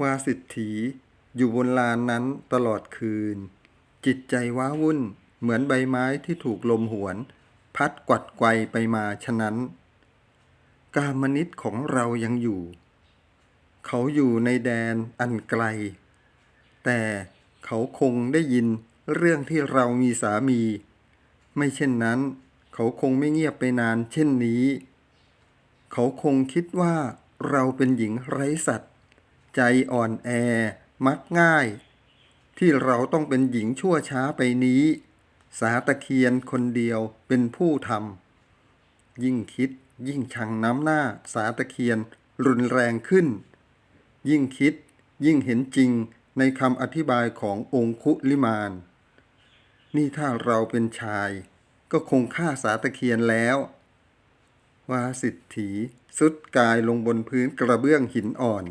วาสิทธีอยู่บนลานนั้นตลอดคืน จิตใจว้าวุ่นเหมือนใบไม้ที่ถูกลมหวน พัดกวัดไกวไปมาฉะนั้น กามนิตของเรายังอยู่ เขาอยู่ในแดนอันไกล แต่เขาคงได้ยินเรื่องที่เรามีสามี ไม่เช่นนั้น เขาคงไม่เงียบไปนานเช่นนี้ เขาคงคิดว่าเราเป็นหญิงไร้สัตว์ ใจอ่อนแอ มักง่าย ที่เราต้องเป็นหญิงชั่วช้าไปนี้ สาตะเคียนคนเดียวเป็นผู้ทำยิ่งคิดยิ่งชังน้ำหน้าสาตะเคียนรุนแรงขึ้น ยิ่งคิดยิ่งเห็นจริงในคำอธิบายขององคุลิมาน นี่ถ้าเราเป็นชาย ก็คงฆ่าสาตะเคียนแล้ววาสิทธีสุดกายลงบนพื้นกระเบื้องหินอ่อน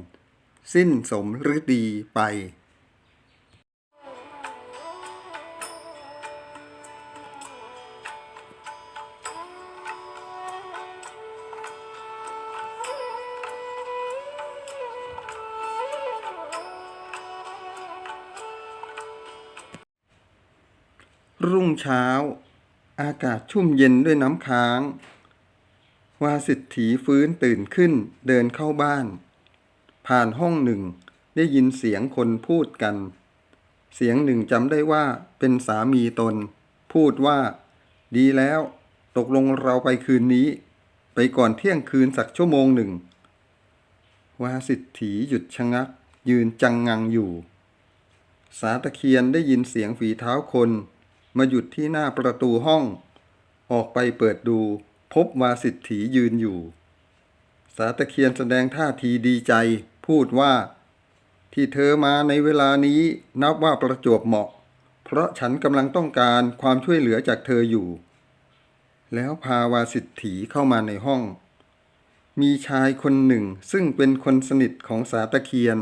สิ้นสมฤดีไป รุ่งเช้า อากาศชุ่มเย็นด้วยน้ำค้าง วาสิทธีฟื้นตื่นขึ้นเดินเข้าบ้าน ผ่านห้องหนึ่ง ได้ยินเสียงคนพูดกัน เสียงหนึ่งจำได้ว่าเป็นสามีตน พูดว่า ดีแล้ว ตกลงเราไปคืนนี้ ไปก่อนเที่ยงคืนสักชั่วโมงหนึ่งวาสิทธีหยุดชะงัก ยืนจังงังอยู่ สาตะเคียนได้ยินเสียงฝีเท้าคน มาหยุดที่หน้าประตูห้อง ออกไปเปิดดู พบวาสิทธียืนอยู่ สาตะเคียนแสดงท่าทีดีใจ พูดว่า ที่เธอมาในเวลานี้นับว่าประจวบเหมาะ เพราะฉันกำลังต้องการความช่วยเหลือจากเธออยู่ แล้วพาวาสิทธีเข้ามาในห้อง มีชายคนหนึ่งซึ่งเป็นคนสนิทของสาตะเคียน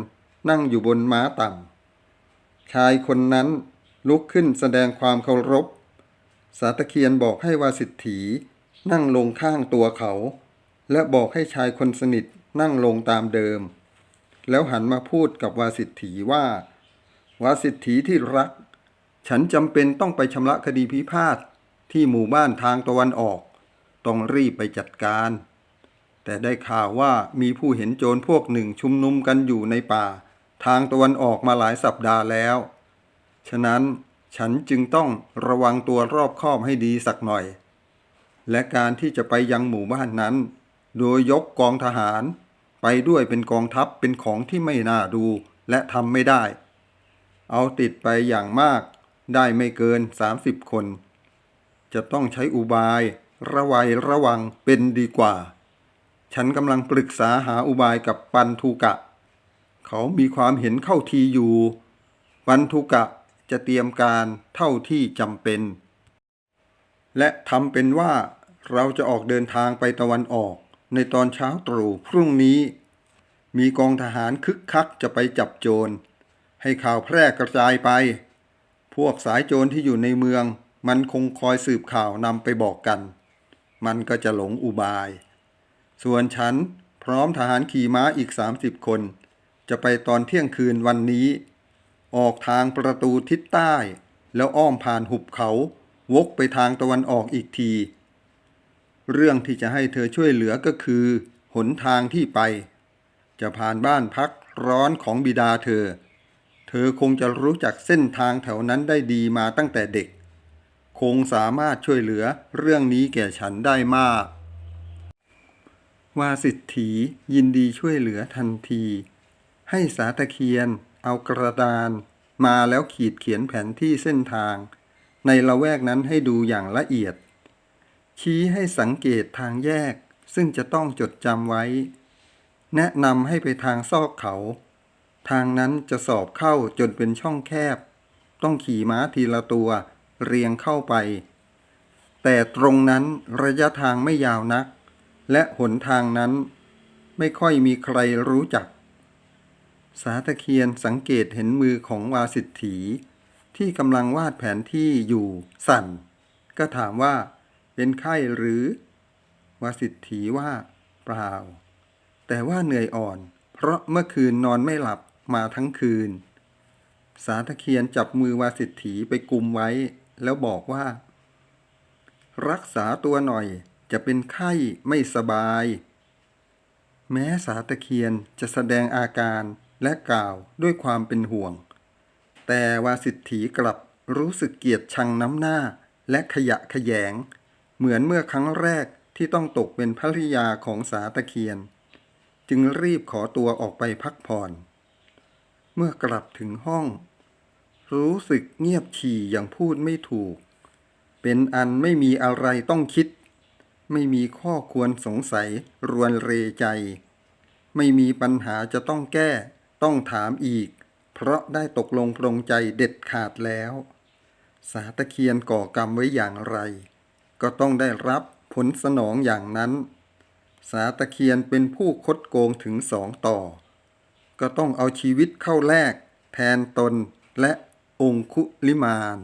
นั่งอยู่บนม้าต่ำชายคนนั้นลุกขึ้นแสดงความเคารพ สาตะเคียนบอกให้วาสิทธีนั่งลงข้างตัวเขา และบอกให้ชายคนสนิทนั่งลงตามเดิม แล้วหันมาพูดกับวาสิทธีว่า วาสิทธีที่รัก ฉันจำเป็นต้องไปชำระคดีพิพาทที่หมู่บ้านทางตะวันออก ต้องรีบไปจัดการ แต่ได้ข่าวว่ามีผู้เห็นโจรพวกหนึ่งชุมนุมกันอยู่ในป่า ทางตะวันออกมาหลายสัปดาห์แล้ว ฉะนั้นฉันจึงต้องระวังตัวรอบคอบให้ดีสักหน่อย และการที่จะไปยังหมู่บ้านนั้น โดยยกกองทหาร ไปด้วยเป็นกองทัพเป็นของที่ไม่น่าดูและทำไม่ได้ เอาติดไปอย่างมากได้ไม่เกิน 30 คน จะต้องใช้อุบายระวัยระวังเป็นดีกว่า ฉันกำลังปรึกษาหาอุบายกับปันทุกะ เขามีความเห็นเข้าทีอยู่ ปันทุกะจะเตรียมการเท่าที่จำเป็น และทำเป็นว่าเราจะออกเดินทางไปตะวันออก ในตอนเช้าตรู่พรุ่งนี้ มีกองทหารคึกคักจะไปจับโจร ให้ข่าวแพร่กระจายไป พวกสายโจรที่อยู่ในเมือง มันคงคอยสืบข่าวนำไปบอกกัน มันก็จะหลงอุบาย ส่วนฉันพร้อมทหารขี่ม้าอีก 30 คน จะไปตอนเที่ยงคืนวันนี้ ออกทางประตูทิศใต้ แล้วอ้อมผ่านหุบเขา วกไปทางตะวันออกอีกที เรื่องที่จะให้เธอช่วยเหลือก็คือ หนทางที่ไป จะผ่านบ้านพักร้อนของบิดาเธอ เธอคงจะรู้จักเส้นทางแถวนั้นได้ดีมาตั้งแต่เด็ก คงสามารถช่วยเหลือเรื่องนี้แก่ฉันได้มาก วาสิทธียินดีช่วยเหลือทันที ให้สาตะเคียน เอากระดาน มาแล้วขีดเขียนแผนที่เส้นทาง ในละแวกนั้นให้ดูอย่างละเอียด ชี้ให้สังเกตทางแยก ซึ่งจะต้องจดจำไว้ แนะนำให้ไปทางซอกเขา ทางนั้นจะสอบเข้าจนเป็นช่องแคบ ต้องขี่ม้าทีละตัว เรียงเข้าไป แต่ตรงนั้นระยะทางไม่ยาวนัก และหนทางนั้นไม่ค่อยมีใครรู้จัก สาตะเคียนสังเกตเห็นมือของวาสิทธีที่กำลังวาดแผนที่อยู่สั่น ก็ถามว่า เป็นไข้หรือวาสิทธีว่า เปล่า แต่ว่าเหนื่อยอ่อน เพราะเมื่อคืนนอนไม่หลับมาทั้งคืน สาตะเคียนจับมือวาสิทธีไปกุมไว้ แล้วบอกว่า รักษาตัวหน่อยจะเป็นไข้ไม่สบาย แม้สาตะเคียนจะแสดงอาการและกล่าวด้วยความเป็นห่วง แต่วาสิทธีกลับรู้สึกเกลียดชังน้ำหน้าและขยะแขยง เหมือนเมื่อครั้งแรกที่ต้องตกเป็นภริยาของสาตะเคียน จึงรีบขอตัวออกไปพักผ่อน เมื่อกลับถึงห้อง รู้สึกเงียบฉี่อย่างพูดไม่ถูก เป็นอันไม่มีอะไรต้องคิด ไม่มีข้อควรสงสัยรวนเรใจ ไม่มีปัญหาจะต้องแก้ ต้องถามอีก เพราะได้ตกลงปรงใจเด็ดขาดแล้ว สาตะเคียนก่อกรรมไว้อย่างไร ก็ต้องได้รับผลสนองอย่างนั้น สาตะเคียนเป็นผู้คดโกงถึงสองต่อ ก็ต้องเอาชีวิตเข้าแลกแทนตนและองคุลิมาน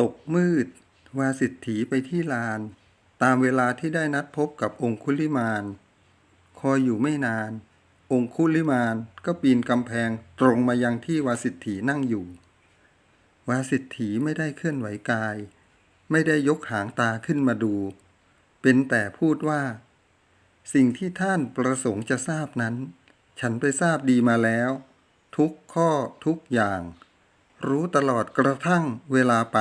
ตกมืด วาสิทธีไปที่ลาน ตามเวลาที่ได้นัดพบกับองคุลิมาน คอยอยู่ไม่นาน องคุลิมานก็ปีนกำแพงตรงมายังที่วาสิทธีนั่งอยู่ วาสิทธีไม่ได้เคลื่อนไหวกาย ไม่ได้ยกหางตาขึ้นมาดู เป็นแต่พูดว่า สิ่งที่ท่านประสงค์จะทราบนั้น ฉันไปทราบดีมาแล้ว ทุกข้อทุกอย่าง รู้ตลอดกระทั่งเวลาไป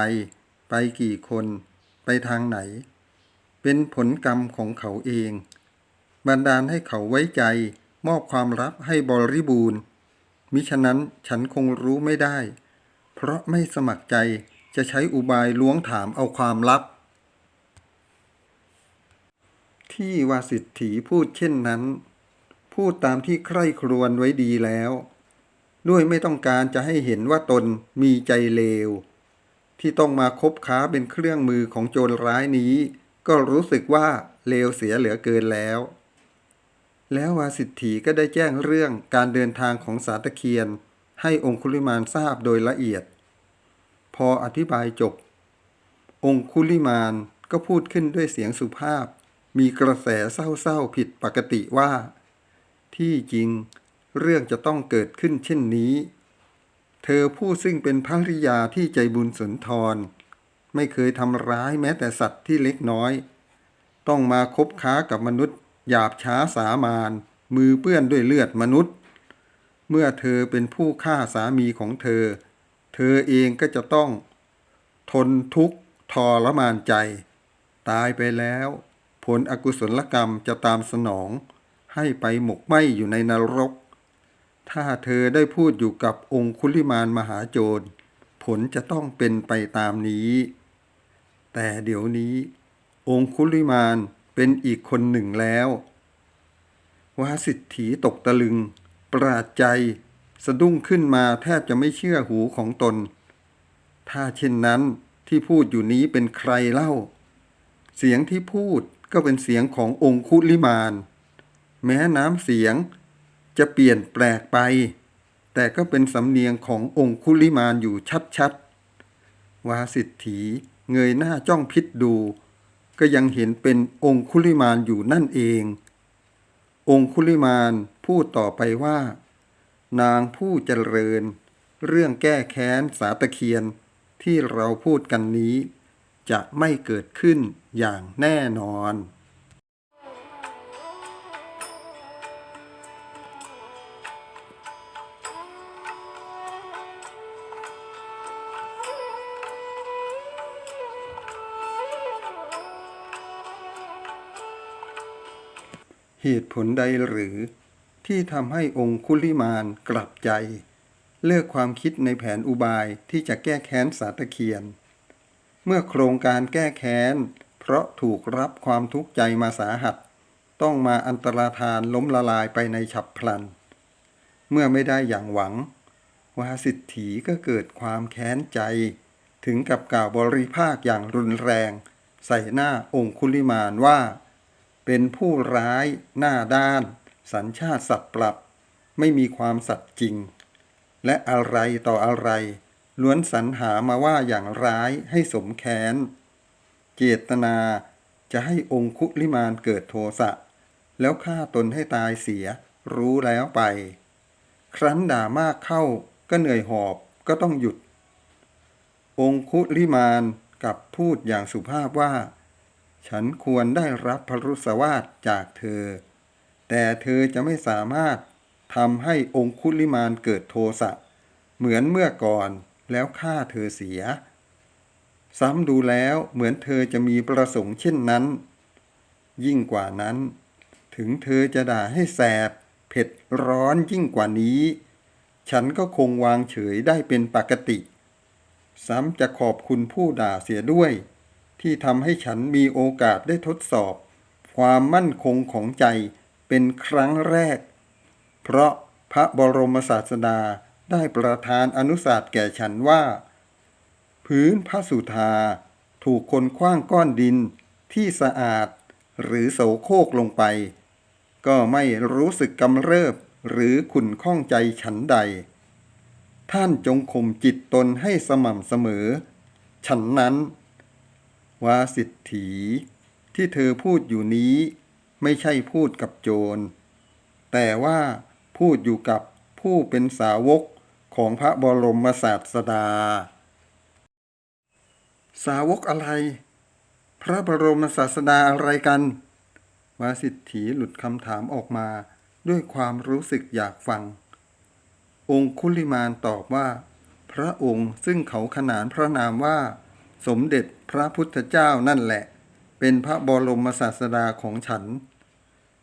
ไปกี่คน ไปทางไหน เป็นผลกรรมของเขาเอง บันดาลให้เขาไว้ใจ มอบความลับให้บริบูรณ์ มิฉะนั้นฉันคงรู้ไม่ได้ เพราะไม่สมัครใจจะใช้อุบายล้วงถามเอาความลับ ที่วาสิทธีพูดเช่นนั้น พูดตามที่ใคร่ครวญไว้ดีแล้ว ด้วยไม่ต้องการจะให้เห็นว่าตนมีใจเลว ที่ต้องมาคบค้าเป็นเครื่องมือของโจรร้ายนี้ ก็รู้สึกว่าเลวเสียเหลือเกินแล้ว แล้ววาสิทธีก็ได้แจ้งเรื่องการเดินทางของสาตะเคียน ให้องคุลิมานทราบโดยละเอียด พออธิบายจบ องคุลิมานก็พูดขึ้นด้วยเสียงสุภาพ มีกระแสเศร้าๆผิดปกติว่า ที่จริง เรื่องจะต้องเกิดขึ้นเช่นนี้ เธอผู้ซึ่งเป็นภริยาที่ใจบุญสุนทร ไม่เคยทำร้ายแม้แต่สัตว์ที่เล็กน้อย ต้องมาคบค้ากับมนุษย์ หยาบช้าสามานมือเปื้อนด้วยเลือดมนุษย์ เมื่อเธอเป็นผู้ฆ่าสามีของเธอ เธอเองก็จะต้อง ทนทุกข์ทรมานใจ ตายไปแล้ว ผลอกุศลกรรมจะตามสนอง ให้ไปหมกไหมอยู่ในนรก ถ้าเธอได้พูดอยู่กับองคุลิมานมหาโจร ผลจะต้องเป็นไปตามนี้ แต่เดี๋ยวนี้ องคุลิมานเป็นอีกคนหนึ่งแล้ววาสิทธีตกตะลึง ประหลาดใจ สะดุ้งขึ้นมาแทบจะไม่เชื่อหูของตน ถ้าเช่นนั้นที่พูดอยู่นี้เป็นใครเล่า เสียงที่พูดก็เป็นเสียงขององคุลิมาน แม้น้ำเสียง จะเปลี่ยนแปลกไป แต่ก็เป็นสำเนียงขององคุลิมานอยู่ชัดๆ วาสิทธีเงยหน้าจ้องพิษดู ก็ยังเห็นเป็นองคุลิมานอยู่นั่นเอง องคุลิมานพูดต่อไปว่า นางผู้เจริญ เรื่องแก้แค้นสาตะเคียนที่เราพูดกันนี้ จะไม่เกิดขึ้นอย่างแน่นอน เหตุผลใดหรือ ที่ทำให้องคุลิมานกลับใจ เลิกความคิดในแผนอุบายที่จะแก้แค้นสาตะเคียน เมื่อโครงการแก้แค้น เพราะถูกรับความทุกข์ใจมาสาหัส ต้องมาอันตรธานล้มละลายไปในฉับพลัน เมื่อไม่ได้อย่างหวัง วาสิทธีก็เกิดความแค้นใจ ถึงกับกล่าวบริภาคอย่างรุนแรง ใส่หน้าองคุลิมานว่า เป็นผู้ร้ายหน้าด้าน สัญชาติสัตว์ปรับ ไม่มีความสัตย์จริง และอะไรต่ออะไร ล้วนสรรหามาว่าอย่างร้ายให้สมแค้น เจตนาจะให้องคุลิมานเกิดโทสะ แล้วฆ่าตนให้ตายเสียรู้แล้วไป ครั้นด่ามากเข้าก็เหนื่อยหอบก็ต้องหยุด องคุลิมานกลับพูดอย่างสุภาพว่า ฉันควรได้รับพรุสวาสจากเธอ แต่เธอจะไม่สามารถทำให้องคุลิมานเกิดโทสะ เหมือนเมื่อก่อนแล้วฆ่าเธอเสีย ซ้ำดูแล้วเหมือนเธอจะมีประสงค์เช่นนั้น ยิ่งกว่านั้น ถึงเธอจะด่าให้แสบ เผ็ดร้อนยิ่งกว่านี้ ฉันก็คงวางเฉยได้เป็นปกติ ซ้ำจะขอบคุณผู้ด่าเสียด้วย ที่ทำให้ฉันมีโอกาสได้ทดสอบ ความมั่นคงของใจเป็นครั้งแรก เพราะพระบรมศาสดาได้ประทานอนุสาสน์แก่ฉันว่า พื้นพระสุธาถูกคนคว้างก้อนดินที่สะอาดหรือโสโครกลงไป ก็ไม่รู้สึกกำเริบหรือขุ่นข้องใจฉันใด ท่านจงข่มจิตตนให้สม่ำเสมอ ฉันนั้น วาสิทถี ที่เธอพูดอยู่นี้ ไม่ใช่พูดกับโจร แต่ว่าพูดอยู่กับผู้เป็นสาวกของพระบรมศาสดา สาวกอะไร พระบรมศาสดาอะไรกัน วาสิทถีหลุดคำถามออกมาด้วยความรู้สึกอยากฟัง องคุลิมานตอบว่า พระองค์ซึ่งเขาขนานพระนามว่า สมเด็จพระพุทธเจ้านั่นแหละ เป็นพระบรมศาสดาของฉัน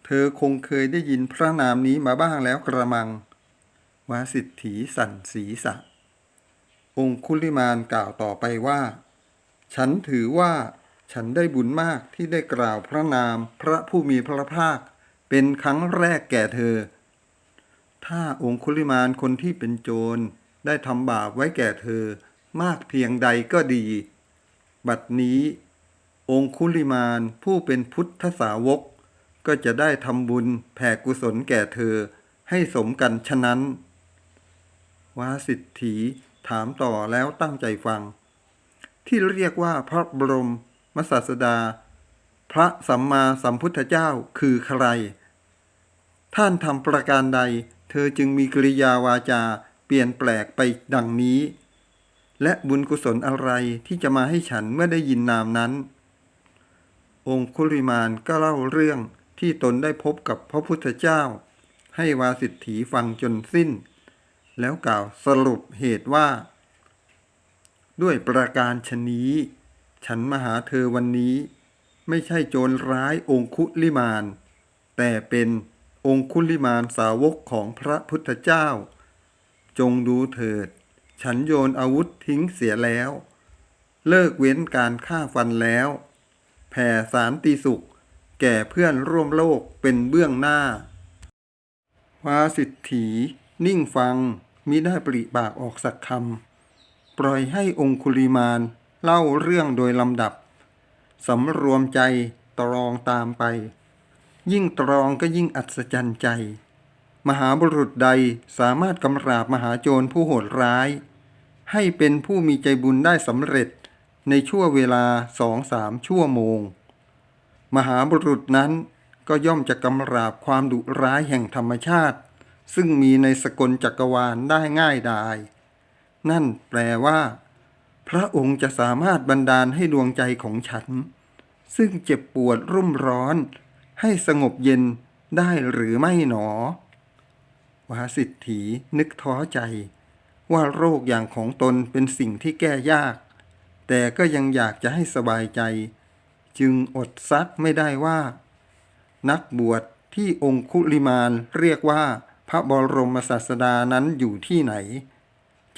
เธอคงเคยได้ยินพระนามนี้มาบ้างแล้วกระมัง วาสิทถีสันศีรษะองคุลิมานกล่าวต่อไปว่า ฉันถือว่าฉันได้บุญมากที่ได้กล่าวพระนามพระผู้มีพระภาค เป็นครั้งแรกแก่เธอ ถ้าองคุลิมานคนที่เป็นโจรได้ทำบาปไว้แก่เธอมากเพียงใดก็ดี บัดนี้องคุลิมานผู้เป็นพุทธสาวก ก็จะได้ทำบุญแผ่กุศลแก่เธอให้สมกันฉะนั้น วาสิทถีถามต่อแล้วตั้งใจฟัง ที่เรียกว่าพระบรมมศาสดา พระสัมมาสัมพุทธเจ้าคือใคร ท่านทำประการใด เธอจึงมีกริยาวาจาเปลี่ยนแปลกไปดังนี้ และบุญกุศลอะไรที่จะมาให้ฉันเมื่อได้ยินนามนั้น องคุลิมานก็เล่าเรื่องที่ตนได้พบกับพระพุทธเจ้า ให้วาสิทถีฟังจนสิ้น แล้วกล่าวสรุปเหตุว่า ด้วยประการชนนี้ ฉันมาหาเธอวันนี้ ไม่ใช่โจรร้ายองคุลิมาน แต่เป็นองคุลิมานสาวกของพระพุทธเจ้า จงดูเถิด ฉันโยนอาวุธทิ้งเสียแล้ว เลิกเว้นการฆ่าฟันแล้ว แผ่สารติสุข แก่เพื่อนร่วมโลกเป็นเบื้องหน้า วาสิทถีนิ่งฟัง มิได้ปริปากออกสักคำ ปล่อยให้องคุลิมานเล่าเรื่องโดยลำดับ สำรวมใจตรองตามไป ยิ่งตรองก็ยิ่งอัศจรรย์ใจ มหาบุรุษใดสามารถกำราบมหาโจรผู้โหดร้าย ให้เป็นผู้มีใจบุญได้สำเร็จในชั่วเวลาสองสามชั่วโมง มหาบุรุษนั้นก็ย่อมจะกำราบความดุร้ายแห่งธรรมชาติ ซึ่งมีในสกลจักรวาลได้ง่ายดาย นั่นแปลว่า พระองค์จะสามารถบันดาลให้ดวงใจของฉัน ซึ่งเจ็บปวดรุ่มร้อน ให้สงบเย็นได้หรือไม่หนอ วาสิทถีนึกท้อใจ ว่าโรคอย่างของตนเป็นสิ่งที่แก้ยาก แต่ก็ยังอยากจะให้สบายใจ จึงอดซักไม่ได้ว่า นักบวชที่องคุลิมานเรียกว่าพระบรมศาสดานั้นอยู่ที่ไหน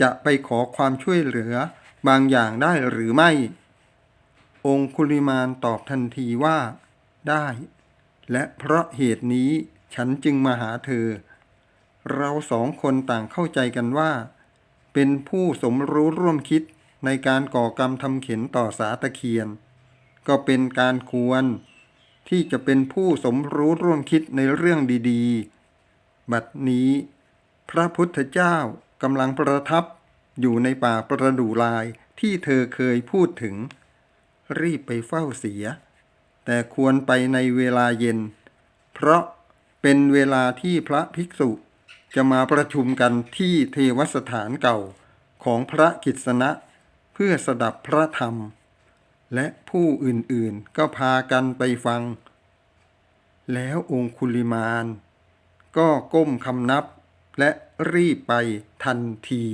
จะไปขอความช่วยเหลือบางอย่างได้หรือไม่ องคุลิมานตอบทันทีว่า ได้ และเพราะเหตุนี้ฉันจึงมาหาเธอ เราสองคนต่างเข้าใจกันว่า เป็นผู้สมรู้ร่วมคิดในการก่อกรรมทำเข็นต่อสาตะเคียน ก็เป็นการควร ที่จะเป็นผู้สมรู้ร่วมคิดในเรื่องดีๆ บัดนี้ พระพุทธเจ้ากำลังประทับอยู่ในป่าประดู่ลายที่เธอเคยพูดถึง รีบไปเฝ้าเสีย แต่ควรไปในเวลาเย็น เพราะเป็นเวลาที่พระภิกษุ จะมาประชุมกันที่เทวสถานเก่าของพระกิษณะ เพื่อสดับพระธรรม และผู้อื่นๆก็พากันไปฟัง แล้วองคุลิมาน ก็ก้มคำนับและรีบไปทันที